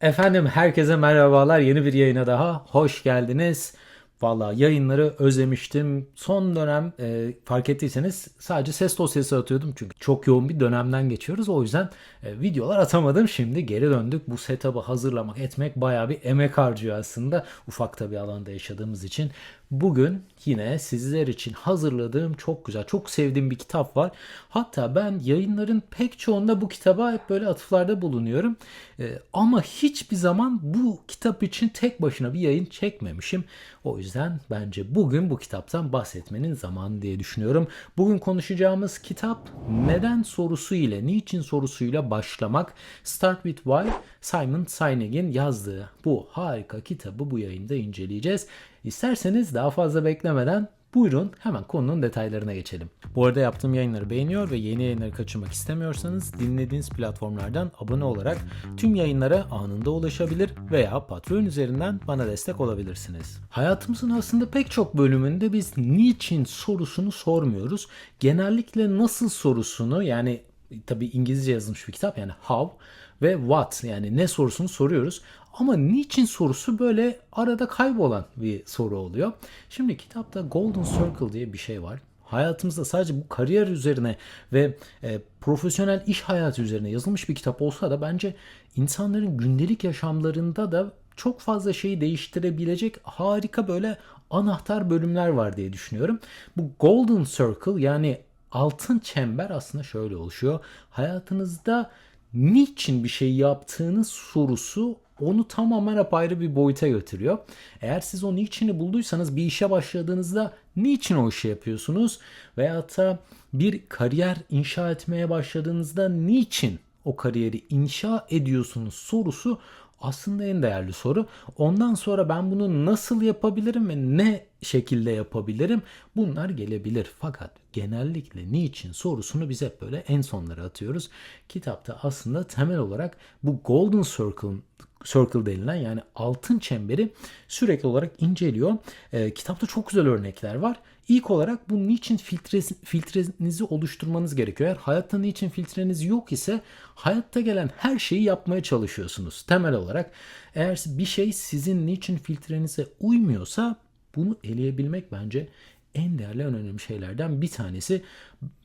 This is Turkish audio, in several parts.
Efendim herkese merhabalar. Yeni bir yayına daha hoş geldiniz. Valla yayınları özlemiştim. Son dönem e, fark ettiyseniz sadece ses dosyası atıyordum. Çünkü çok yoğun bir dönemden geçiyoruz. O yüzden e, videolar atamadım. Şimdi geri döndük. Bu setup'ı hazırlamak, etmek bayağı bir emek harcıyor aslında. Ufakta bir alanda yaşadığımız için. Bugün yine sizler için hazırladığım çok güzel, çok sevdiğim bir kitap var. Hatta ben yayınların pek çoğunda bu kitaba hep böyle atıflarda bulunuyorum. Ee, ama hiçbir zaman bu kitap için tek başına bir yayın çekmemişim. O yüzden bence bugün bu kitaptan bahsetmenin zamanı diye düşünüyorum. Bugün konuşacağımız kitap neden sorusu ile, niçin sorusuyla başlamak. Start with Why, Simon Sinek'in yazdığı bu harika kitabı bu yayında inceleyeceğiz. İsterseniz daha fazla beklemeden buyurun hemen konunun detaylarına geçelim. Bu arada yaptığım yayınları beğeniyor ve yeni yayınları kaçırmak istemiyorsanız dinlediğiniz platformlardan abone olarak tüm yayınlara anında ulaşabilir veya Patreon üzerinden bana destek olabilirsiniz. Hayatımızın aslında pek çok bölümünde biz niçin sorusunu sormuyoruz. Genellikle nasıl sorusunu yani tabi İngilizce yazılmış bir kitap yani how ve what yani ne sorusunu soruyoruz. Ama niçin sorusu böyle arada kaybolan bir soru oluyor. Şimdi kitapta Golden Circle diye bir şey var. Hayatımızda sadece bu kariyer üzerine ve e, profesyonel iş hayatı üzerine yazılmış bir kitap olsa da bence insanların gündelik yaşamlarında da çok fazla şeyi değiştirebilecek harika böyle anahtar bölümler var diye düşünüyorum. Bu Golden Circle yani altın çember aslında şöyle oluşuyor. Hayatınızda niçin bir şey yaptığınız sorusu onu tamamen apayrı bir boyuta götürüyor. Eğer siz o niçini bulduysanız bir işe başladığınızda niçin o işi yapıyorsunuz? Veyahut da bir kariyer inşa etmeye başladığınızda niçin o kariyeri inşa ediyorsunuz sorusu aslında en değerli soru. Ondan sonra ben bunu nasıl yapabilirim ve ne şekilde yapabilirim? Bunlar gelebilir. Fakat genellikle niçin sorusunu biz hep böyle en sonlara atıyoruz. Kitapta aslında temel olarak bu Golden Circle'ın Circle denilen yani altın çemberi sürekli olarak inceliyor. E, kitapta çok güzel örnekler var. İlk olarak bu niçin filtre, filtrenizi oluşturmanız gerekiyor. Eğer hayatta niçin filtreniz yok ise hayatta gelen her şeyi yapmaya çalışıyorsunuz. Temel olarak eğer bir şey sizin niçin filtrenize uymuyorsa bunu eleyebilmek bence en değerli en önemli şeylerden bir tanesi.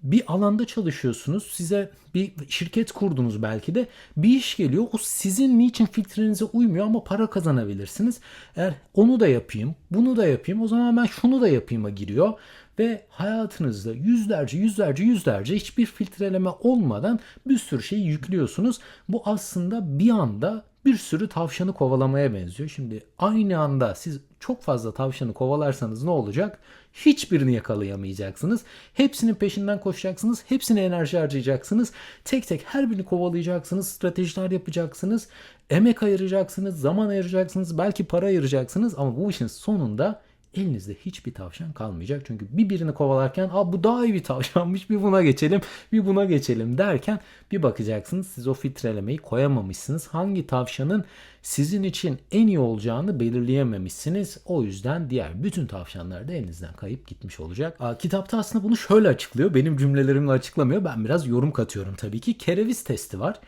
Bir alanda çalışıyorsunuz. Size bir şirket kurdunuz belki de. Bir iş geliyor. O sizin niçin filtrenize uymuyor ama para kazanabilirsiniz. Eğer onu da yapayım, bunu da yapayım o zaman ben şunu da yapayım'a giriyor. Ve hayatınızda yüzlerce yüzlerce yüzlerce hiçbir filtreleme olmadan bir sürü şey yüklüyorsunuz. Bu aslında bir anda bir sürü tavşanı kovalamaya benziyor. Şimdi aynı anda siz çok fazla tavşanı kovalarsanız ne olacak? Hiçbirini yakalayamayacaksınız. Hepsinin peşinden koşacaksınız. Hepsine enerji harcayacaksınız. Tek tek her birini kovalayacaksınız. Stratejiler yapacaksınız. Emek ayıracaksınız. Zaman ayıracaksınız. Belki para ayıracaksınız. Ama bu işin sonunda elinizde hiçbir tavşan kalmayacak. Çünkü bir birini kovalarken Aa, bu daha iyi bir tavşanmış bir buna geçelim bir buna geçelim derken bir bakacaksınız siz o filtrelemeyi koyamamışsınız. Hangi tavşanın sizin için en iyi olacağını belirleyememişsiniz. O yüzden diğer bütün tavşanlar da elinizden kayıp gitmiş olacak. Aa, kitapta aslında bunu şöyle açıklıyor. Benim cümlelerimle açıklamıyor. Ben biraz yorum katıyorum tabii ki. Kereviz testi var.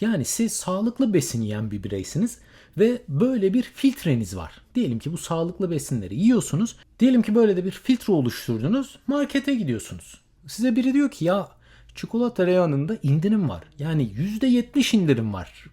Yani siz sağlıklı besin yiyen bir bireysiniz ve böyle bir filtreniz var. Diyelim ki bu sağlıklı besinleri yiyorsunuz. Diyelim ki böyle de bir filtre oluşturdunuz. Markete gidiyorsunuz. Size biri diyor ki ya çikolata reyonunda indirim var. Yani %70 indirim var.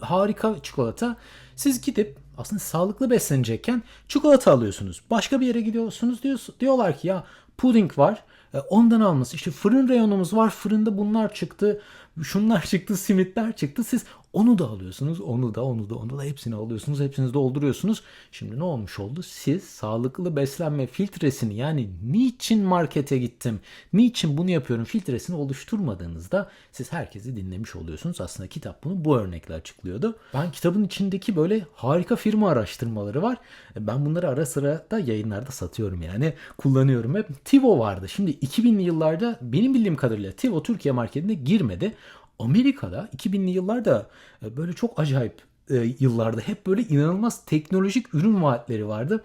Harika çikolata. Siz gidip aslında sağlıklı beslenecekken çikolata alıyorsunuz. Başka bir yere gidiyorsunuz diyor, diyorlar ki ya puding var. E, ondan alması. İşte fırın reyonumuz var. Fırında bunlar çıktı. Şunlar çıktı, simitler çıktı. Siz onu da alıyorsunuz, onu da, onu da, onu da hepsini alıyorsunuz, hepsini dolduruyorsunuz. Şimdi ne olmuş oldu? Siz sağlıklı beslenme filtresini yani niçin markete gittim, niçin bunu yapıyorum filtresini oluşturmadığınızda siz herkesi dinlemiş oluyorsunuz. Aslında kitap bunu bu örnekle açıklıyordu. Ben kitabın içindeki böyle harika firma araştırmaları var. Ben bunları ara sıra da yayınlarda satıyorum yani. Kullanıyorum hep. Tivo vardı. Şimdi 2000'li yıllarda benim bildiğim kadarıyla Tivo Türkiye marketine girmedi. Amerika'da 2000'li yıllarda e, böyle çok acayip e, yıllarda hep böyle inanılmaz teknolojik ürün vaatleri vardı.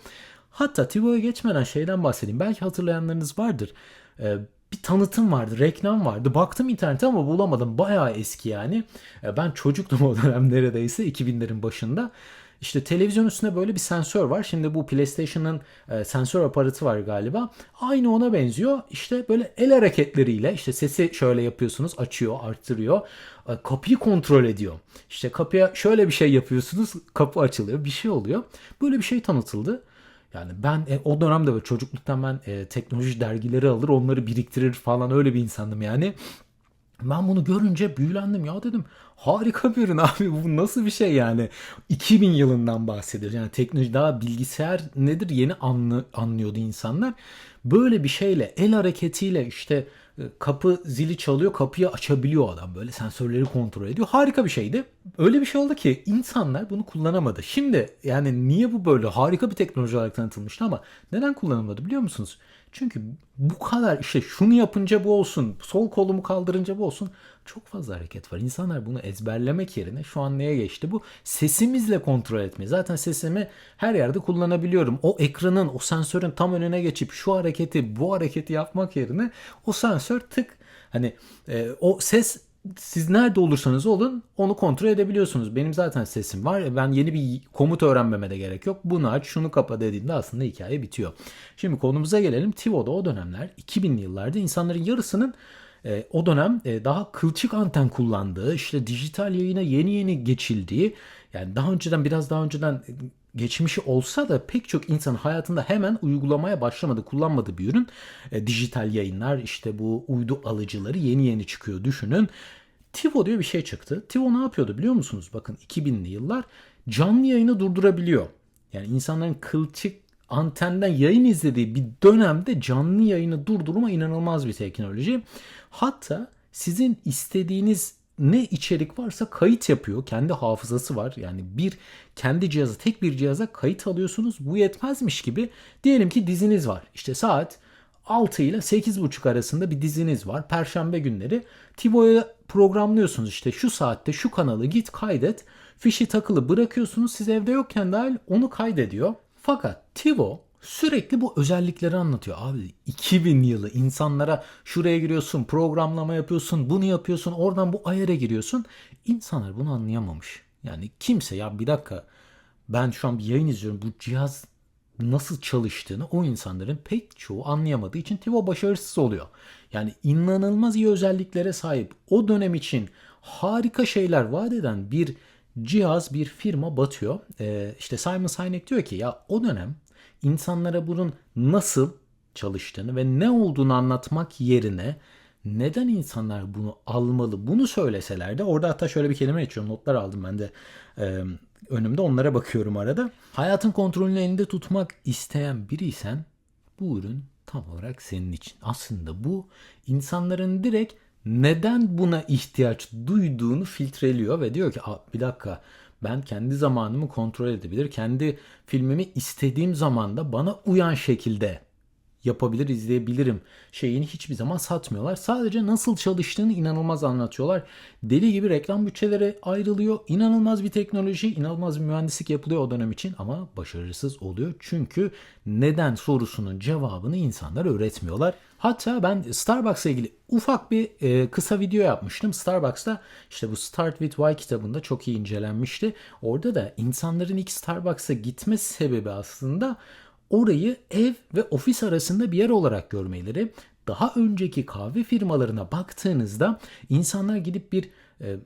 Hatta Tivo'ya geçmeden şeyden bahsedeyim. Belki hatırlayanlarınız vardır. E, bir tanıtım vardı, reklam vardı. Baktım internete ama bulamadım. Bayağı eski yani. Ben çocuktum o dönem neredeyse 2000'lerin başında. İşte televizyon üstünde böyle bir sensör var. Şimdi bu PlayStation'ın e, sensör aparatı var galiba. Aynı ona benziyor. İşte böyle el hareketleriyle işte sesi şöyle yapıyorsunuz, açıyor, arttırıyor. E, kapıyı kontrol ediyor. İşte kapıya şöyle bir şey yapıyorsunuz, kapı açılıyor, bir şey oluyor. Böyle bir şey tanıtıldı. Yani ben e, o dönemde böyle çocukluktan ben e, teknoloji dergileri alır onları biriktirir falan öyle bir insandım yani. Ben bunu görünce büyülendim. Ya dedim harika bir ürün abi. Bu nasıl bir şey yani? 2000 yılından bahsediyoruz. Yani teknoloji daha bilgisayar nedir? Yeni anlı, anlıyordu insanlar. Böyle bir şeyle el hareketiyle işte e, kapı zili çalıyor kapıyı açabiliyor adam. Böyle sensörleri kontrol ediyor. Harika bir şeydi öyle bir şey oldu ki insanlar bunu kullanamadı şimdi yani niye bu böyle harika bir teknoloji olarak tanıtılmıştı ama neden kullanılmadı biliyor musunuz çünkü bu kadar işte şunu yapınca bu olsun, sol kolumu kaldırınca bu olsun. Çok fazla hareket var. İnsanlar bunu ezberlemek yerine şu an neye geçti bu? Sesimizle kontrol etmeyi. Zaten sesimi her yerde kullanabiliyorum. O ekranın, o sensörün tam önüne geçip şu hareketi, bu hareketi yapmak yerine o sensör tık hani e, o ses siz nerede olursanız olun onu kontrol edebiliyorsunuz. Benim zaten sesim var. Ben yeni bir komut öğrenmeme de gerek yok. Bunu aç, şunu kapa dediğimde aslında hikaye bitiyor. Şimdi konumuza gelelim. TiVo'da o dönemler 2000'li yıllarda insanların yarısının e, o dönem e, daha kılçık anten kullandığı, işte dijital yayına yeni yeni geçildiği, yani daha önceden biraz daha önceden geçmişi olsa da pek çok insan hayatında hemen uygulamaya başlamadı, kullanmadı bir ürün. E, dijital yayınlar, işte bu uydu alıcıları yeni yeni çıkıyor düşünün. TiVo diye bir şey çıktı. TiVo ne yapıyordu biliyor musunuz? Bakın 2000'li yıllar canlı yayını durdurabiliyor. Yani insanların kılçık antenden yayın izlediği bir dönemde canlı yayını durdurma inanılmaz bir teknoloji. Hatta sizin istediğiniz ne içerik varsa kayıt yapıyor. Kendi hafızası var. Yani bir kendi cihazı tek bir cihaza kayıt alıyorsunuz. Bu yetmezmiş gibi diyelim ki diziniz var. İşte saat 6 ile 8.30 arasında bir diziniz var. Perşembe günleri. TiVo'ya programlıyorsunuz işte şu saatte şu kanalı git kaydet. Fişi takılı bırakıyorsunuz. Siz evde yokken dahil onu kaydediyor. Fakat TiVo sürekli bu özellikleri anlatıyor. Abi 2000 yılı insanlara şuraya giriyorsun, programlama yapıyorsun, bunu yapıyorsun, oradan bu ayara giriyorsun. İnsanlar bunu anlayamamış. Yani kimse ya bir dakika ben şu an bir yayın izliyorum. Bu cihaz nasıl çalıştığını o insanların pek çoğu anlayamadığı için TiVo başarısız oluyor. Yani inanılmaz iyi özelliklere sahip o dönem için harika şeyler vaat eden bir cihaz bir firma batıyor. Ee, işte Simon Sinek diyor ki ya o dönem insanlara bunun nasıl çalıştığını ve ne olduğunu anlatmak yerine neden insanlar bunu almalı bunu söyleseler de orada hatta şöyle bir kelime geçiyorum notlar aldım ben de e, önümde onlara bakıyorum arada. Hayatın kontrolünü elinde tutmak isteyen biriysen bu ürün tam olarak senin için. Aslında bu insanların direkt neden buna ihtiyaç duyduğunu filtreliyor ve diyor ki bir dakika ben kendi zamanımı kontrol edebilir, kendi filmimi istediğim zamanda bana uyan şekilde yapabilir, izleyebilirim şeyini hiçbir zaman satmıyorlar. Sadece nasıl çalıştığını inanılmaz anlatıyorlar. Deli gibi reklam bütçeleri ayrılıyor. İnanılmaz bir teknoloji, inanılmaz bir mühendislik yapılıyor o dönem için ama başarısız oluyor. Çünkü neden sorusunun cevabını insanlar öğretmiyorlar. Hatta ben Starbucks'la ilgili ufak bir e, kısa video yapmıştım. Starbucks'ta işte bu Start with Why kitabında çok iyi incelenmişti. Orada da insanların ilk Starbucks'a gitme sebebi aslında orayı ev ve ofis arasında bir yer olarak görmeleri. Daha önceki kahve firmalarına baktığınızda insanlar gidip bir e,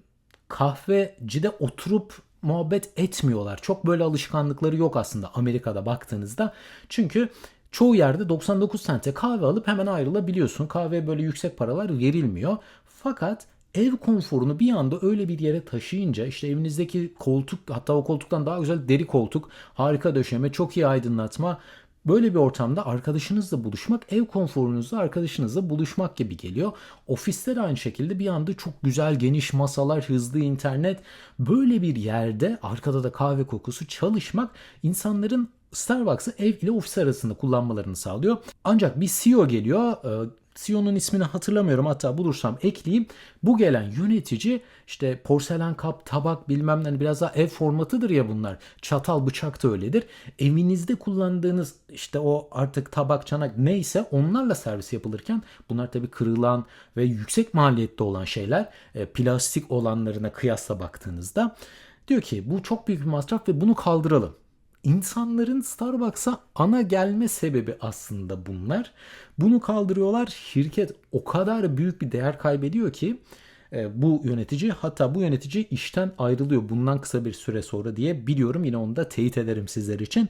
kahvecide oturup muhabbet etmiyorlar. Çok böyle alışkanlıkları yok aslında Amerika'da baktığınızda. Çünkü çoğu yerde 99 sente kahve alıp hemen ayrılabiliyorsun. Kahveye böyle yüksek paralar verilmiyor. Fakat ev konforunu bir anda öyle bir yere taşıyınca işte evinizdeki koltuk hatta o koltuktan daha güzel deri koltuk, harika döşeme, çok iyi aydınlatma Böyle bir ortamda arkadaşınızla buluşmak ev konforunuzda arkadaşınızla buluşmak gibi geliyor. Ofiste de aynı şekilde bir anda çok güzel geniş masalar, hızlı internet böyle bir yerde arkada da kahve kokusu çalışmak insanların Starbucks'ı ev ile ofis arasında kullanmalarını sağlıyor. Ancak bir CEO geliyor CEO'nun ismini hatırlamıyorum hatta bulursam ekleyeyim. Bu gelen yönetici işte porselen kap, tabak bilmem ne hani biraz daha ev formatıdır ya bunlar. Çatal, bıçak da öyledir. Evinizde kullandığınız işte o artık tabak, çanak neyse onlarla servis yapılırken bunlar tabii kırılan ve yüksek maliyette olan şeyler. E, plastik olanlarına kıyasla baktığınızda diyor ki bu çok büyük bir masraf ve bunu kaldıralım. İnsanların Starbucks'a ana gelme sebebi aslında bunlar. Bunu kaldırıyorlar. Şirket o kadar büyük bir değer kaybediyor ki e, bu yönetici hatta bu yönetici işten ayrılıyor bundan kısa bir süre sonra diye biliyorum. Yine onu da teyit ederim sizler için.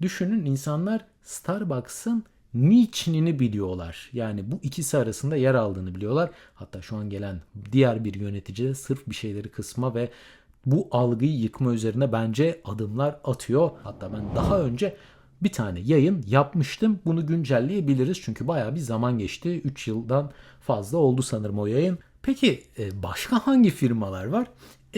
Düşünün insanlar Starbucks'ın niçinini biliyorlar. Yani bu ikisi arasında yer aldığını biliyorlar. Hatta şu an gelen diğer bir yönetici de sırf bir şeyleri kısma ve bu algıyı yıkma üzerine bence adımlar atıyor. Hatta ben daha önce bir tane yayın yapmıştım. Bunu güncelleyebiliriz çünkü baya bir zaman geçti. 3 yıldan fazla oldu sanırım o yayın. Peki e, başka hangi firmalar var?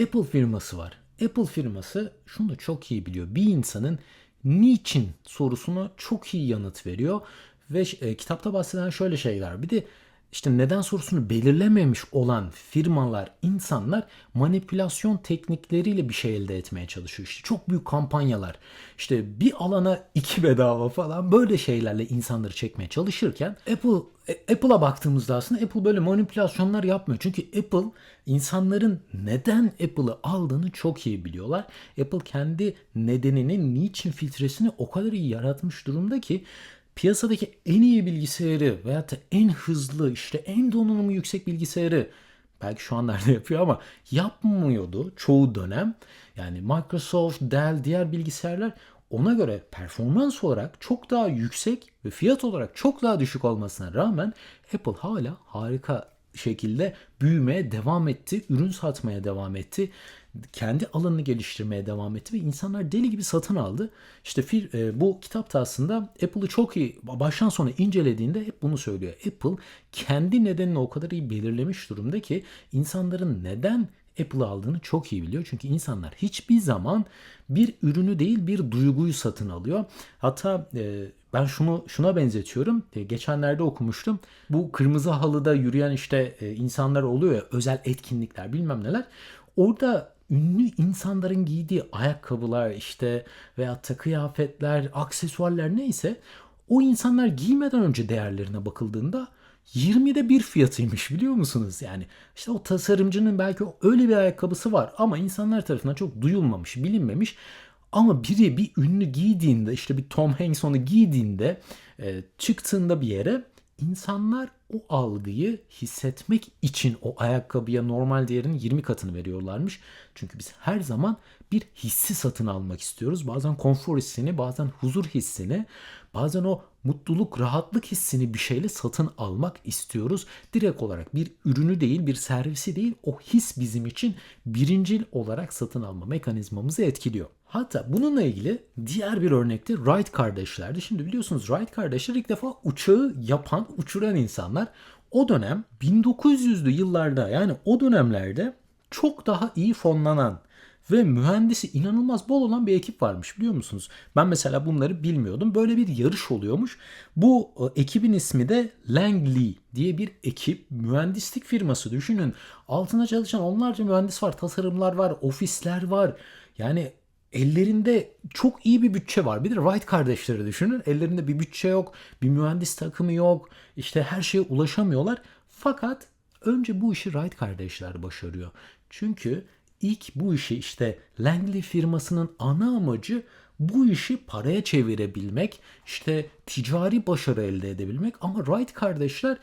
Apple firması var. Apple firması şunu çok iyi biliyor. Bir insanın niçin sorusuna çok iyi yanıt veriyor. Ve e, kitapta bahseden şöyle şeyler. Bir de işte neden sorusunu belirlememiş olan firmalar, insanlar manipülasyon teknikleriyle bir şey elde etmeye çalışıyor. İşte çok büyük kampanyalar, işte bir alana iki bedava falan böyle şeylerle insanları çekmeye çalışırken Apple Apple'a baktığımızda aslında Apple böyle manipülasyonlar yapmıyor. Çünkü Apple insanların neden Apple'ı aldığını çok iyi biliyorlar. Apple kendi nedenini, niçin filtresini o kadar iyi yaratmış durumda ki piyasadaki en iyi bilgisayarı veyahut da en hızlı işte en donanımı yüksek bilgisayarı belki şu anlarda yapıyor ama yapmıyordu çoğu dönem. Yani Microsoft, Dell, diğer bilgisayarlar ona göre performans olarak çok daha yüksek ve fiyat olarak çok daha düşük olmasına rağmen Apple hala harika şekilde büyümeye devam etti, ürün satmaya devam etti kendi alanını geliştirmeye devam etti ve insanlar deli gibi satın aldı. İşte fir, e, bu kitapta aslında Apple'ı çok iyi baştan sona incelediğinde hep bunu söylüyor. Apple kendi nedenini o kadar iyi belirlemiş durumda ki insanların neden Apple'ı aldığını çok iyi biliyor. Çünkü insanlar hiçbir zaman bir ürünü değil bir duyguyu satın alıyor. Hatta e, ben şunu şuna benzetiyorum. E, geçenlerde okumuştum. Bu kırmızı halıda yürüyen işte e, insanlar oluyor ya özel etkinlikler bilmem neler. Orada ünlü insanların giydiği ayakkabılar işte veya da kıyafetler, aksesuarlar neyse o insanlar giymeden önce değerlerine bakıldığında 20'de bir fiyatıymış biliyor musunuz? Yani işte o tasarımcının belki öyle bir ayakkabısı var ama insanlar tarafından çok duyulmamış, bilinmemiş. Ama biri bir ünlü giydiğinde işte bir Tom Hanks onu giydiğinde e, çıktığında bir yere insanlar o algıyı hissetmek için o ayakkabıya normal değerinin 20 katını veriyorlarmış. Çünkü biz her zaman bir hissi satın almak istiyoruz. Bazen konfor hissini, bazen huzur hissini, bazen o mutluluk, rahatlık hissini bir şeyle satın almak istiyoruz. Direkt olarak bir ürünü değil, bir servisi değil, o his bizim için birincil olarak satın alma mekanizmamızı etkiliyor. Hatta bununla ilgili diğer bir örnekte Wright kardeşlerdi. Şimdi biliyorsunuz Wright kardeşler ilk defa uçağı yapan, uçuran insanlar. O dönem 1900'lü yıllarda yani o dönemlerde çok daha iyi fonlanan ve mühendisi inanılmaz bol olan bir ekip varmış biliyor musunuz? Ben mesela bunları bilmiyordum. Böyle bir yarış oluyormuş. Bu e, ekibin ismi de Langley diye bir ekip. Mühendislik firması düşünün. Altında çalışan onlarca mühendis var. Tasarımlar var. Ofisler var. Yani ellerinde çok iyi bir bütçe var. Bir de Wright kardeşleri düşünün. Ellerinde bir bütçe yok, bir mühendis takımı yok. İşte her şeye ulaşamıyorlar. Fakat önce bu işi Wright kardeşler başarıyor. Çünkü ilk bu işi işte Langley firmasının ana amacı bu işi paraya çevirebilmek, işte ticari başarı elde edebilmek ama Wright kardeşler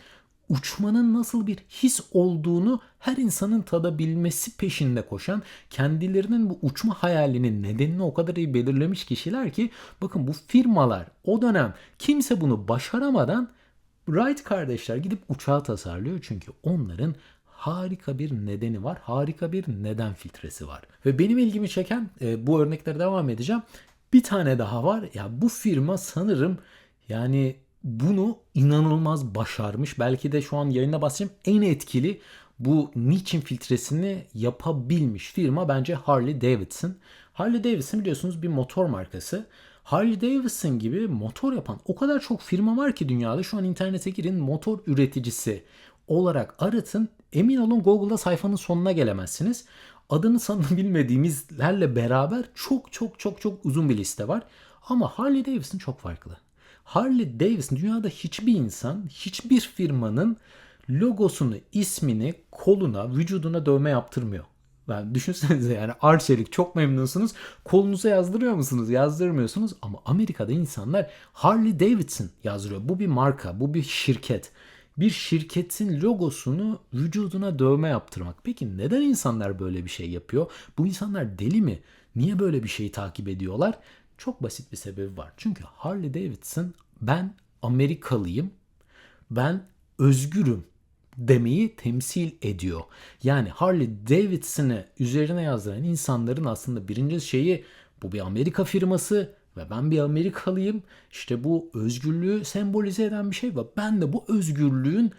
uçmanın nasıl bir his olduğunu her insanın tadabilmesi peşinde koşan, kendilerinin bu uçma hayalinin nedenini o kadar iyi belirlemiş kişiler ki bakın bu firmalar o dönem kimse bunu başaramadan Wright kardeşler gidip uçağı tasarlıyor çünkü onların harika bir nedeni var. Harika bir neden filtresi var. Ve benim ilgimi çeken e, bu örneklere devam edeceğim. Bir tane daha var. Ya bu firma sanırım yani bunu inanılmaz başarmış. Belki de şu an yayında bahsedeceğim en etkili bu niçin filtresini yapabilmiş firma bence Harley Davidson. Harley Davidson biliyorsunuz bir motor markası. Harley Davidson gibi motor yapan o kadar çok firma var ki dünyada. Şu an internete girin motor üreticisi olarak aratın. Emin olun Google'da sayfanın sonuna gelemezsiniz. Adını sanını bilmediğimizlerle beraber çok çok çok çok uzun bir liste var. Ama Harley Davidson çok farklı. Harley Davidson dünyada hiçbir insan, hiçbir firmanın logosunu, ismini koluna, vücuduna dövme yaptırmıyor. Yani düşünsenize yani Arçelik çok memnunsunuz. Kolunuza yazdırıyor musunuz? Yazdırmıyorsunuz. Ama Amerika'da insanlar Harley Davidson yazdırıyor. Bu bir marka, bu bir şirket. Bir şirketin logosunu vücuduna dövme yaptırmak. Peki neden insanlar böyle bir şey yapıyor? Bu insanlar deli mi? Niye böyle bir şeyi takip ediyorlar? Çok basit bir sebebi var. Çünkü Harley Davidson ben Amerikalıyım. Ben özgürüm demeyi temsil ediyor. Yani Harley Davidson'ı üzerine yazdıran insanların aslında birinci şeyi bu bir Amerika firması ve ben bir Amerikalıyım. İşte bu özgürlüğü sembolize eden bir şey ve ben de bu özgürlüğün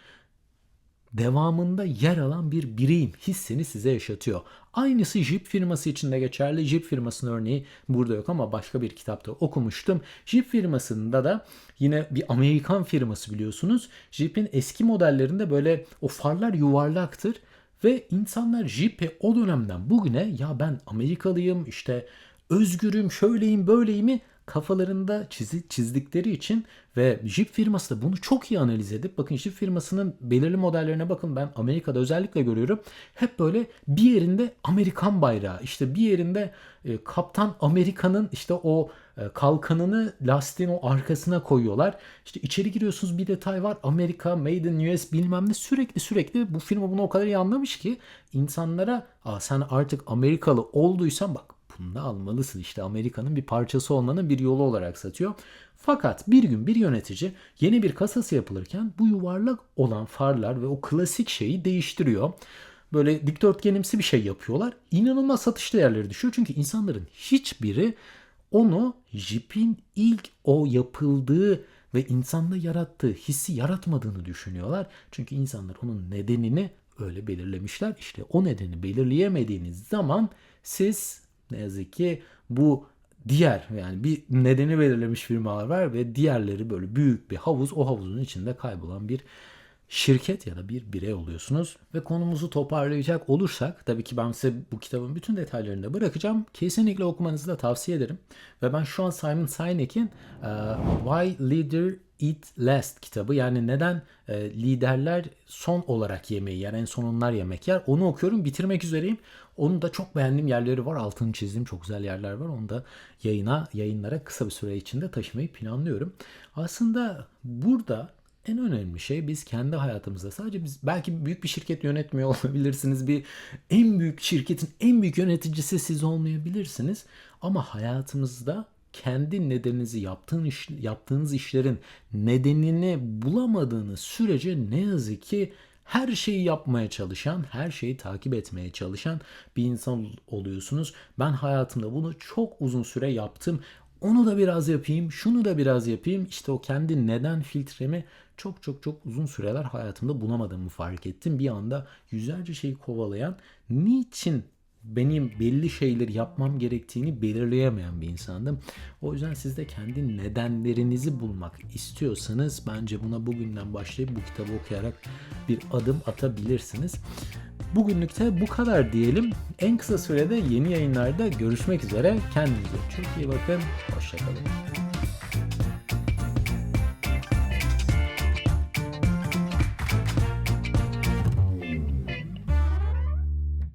devamında yer alan bir bireyim hissini size yaşatıyor. Aynısı Jeep firması için de geçerli. Jeep firmasının örneği burada yok ama başka bir kitapta okumuştum. Jeep firmasında da yine bir Amerikan firması biliyorsunuz. Jeep'in eski modellerinde böyle o farlar yuvarlaktır. Ve insanlar Jeep'i o dönemden bugüne ya ben Amerikalıyım işte özgürüm şöyleyim böyleyimi kafalarında çizi, çizdikleri için ve Jeep firması da bunu çok iyi analiz edip bakın Jeep firmasının belirli modellerine bakın ben Amerika'da özellikle görüyorum. Hep böyle bir yerinde Amerikan bayrağı işte bir yerinde e, Kaptan Amerika'nın işte o e, kalkanını lastiğin o arkasına koyuyorlar. İşte içeri giriyorsunuz bir detay var. Amerika, Made in US bilmem ne sürekli sürekli bu firma bunu o kadar iyi anlamış ki insanlara Aa, sen artık Amerikalı olduysan bak bunu da almalısın. İşte Amerika'nın bir parçası olmanın bir yolu olarak satıyor. Fakat bir gün bir yönetici yeni bir kasası yapılırken bu yuvarlak olan farlar ve o klasik şeyi değiştiriyor. Böyle dikdörtgenimsi bir şey yapıyorlar. İnanılmaz satış değerleri düşüyor. Çünkü insanların hiçbiri onu Jeep'in ilk o yapıldığı ve insanda yarattığı hissi yaratmadığını düşünüyorlar. Çünkü insanlar onun nedenini öyle belirlemişler. İşte o nedeni belirleyemediğiniz zaman siz ne yazık ki bu diğer yani bir nedeni belirlemiş firmalar var ve diğerleri böyle büyük bir havuz o havuzun içinde kaybolan bir şirket ya da bir birey oluyorsunuz. Ve konumuzu toparlayacak olursak tabii ki ben size bu kitabın bütün detaylarını da bırakacağım. Kesinlikle okumanızı da tavsiye ederim. Ve ben şu an Simon Sinek'in Why Leader Eat Last kitabı yani neden e, liderler son olarak yemeği yer en son onlar yemek yer onu okuyorum bitirmek üzereyim. Onun da çok beğendiğim yerleri var altını çizdiğim çok güzel yerler var onu da yayına yayınlara kısa bir süre içinde taşımayı planlıyorum. Aslında burada en önemli şey biz kendi hayatımızda sadece biz belki büyük bir şirket yönetmiyor olabilirsiniz. Bir en büyük şirketin en büyük yöneticisi siz olmayabilirsiniz. Ama hayatımızda kendi nedeninizi yaptığın iş, yaptığınız işlerin nedenini bulamadığınız sürece ne yazık ki her şeyi yapmaya çalışan, her şeyi takip etmeye çalışan bir insan oluyorsunuz. Ben hayatımda bunu çok uzun süre yaptım. Onu da biraz yapayım, şunu da biraz yapayım. İşte o kendi neden filtremi çok çok çok uzun süreler hayatımda bulamadığımı fark ettim. Bir anda yüzlerce şeyi kovalayan, niçin benim belli şeyleri yapmam gerektiğini belirleyemeyen bir insandım. O yüzden siz de kendi nedenlerinizi bulmak istiyorsanız bence buna bugünden başlayıp bu kitabı okuyarak bir adım atabilirsiniz. Bugünlükte bu kadar diyelim. En kısa sürede yeni yayınlarda görüşmek üzere. Kendinize çok iyi bakın. Hoşçakalın.